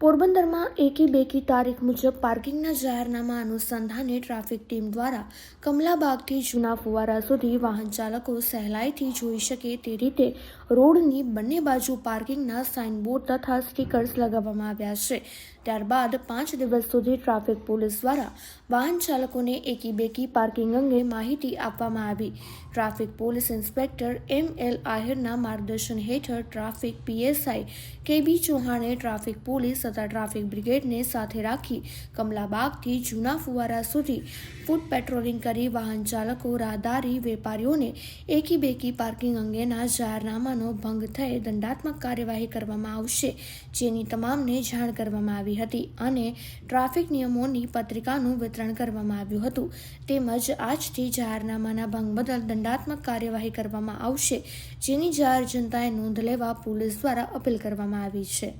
પોરબંદરમાં એકી બેકી તારીખ મુજબ પાર્કિંગના જાહેરનામા અનુસંધાને ટ્રાફિક ટીમ દ્વારા કમલાબાગથી જૂના ફુવારા સુધી વાહન ચાલકો સહેલાઈથી જોઈ શકે તે રીતે રોડની બંને બાજુ પાર્કિંગના સાઇનબોર્ડ તથા સ્ટીકર્સ લગાવવામાં આવ્યા છે. ત્યારબાદ પાંચ દિવસ સુધી ટ્રાફિક પોલીસ દ્વારા વાહન ચાલકોને એકી બેકી પાર્કિંગ અંગે માહિતી આપવામાં આવી. Traffic police inspector M L આહિરના માર્ગદર્શન હેઠળ ટ્રાફિક પીએસઆઈ કે બી ચૌહાણે ટ્રાફિક પોલીસ તથા ટ્રાફિક બ્રિગેડને સાથે રાખી કમલાબાગથી જૂના ફુવારા સુધી ફૂટ પેટ્રોલિંગ કરી વાહન ચાલકો, રાહદારી વેપારીઓને એકી બેકી પાર્કિંગ અંગેના જાહેરનામાનો ભંગ થઈ દંડાત્મક કાર્યવાહી કરવામાં આવશે, જેની તમામને જાણ કરવામાં આવી હતી અને ટ્રાફિક નિયમોની પત્રિકાનું વિતરણ કરવામાં આવ્યું હતું. તેમજ આજથી જાહેરનામાના ભંગ બદલ દંડાત્મક કાર્યવાહી કરવામાં આવશે, જેની જાહેર જનતાએ નોંધ લેવા પોલીસ દ્વારા અપીલ કરવામાં આવી છે.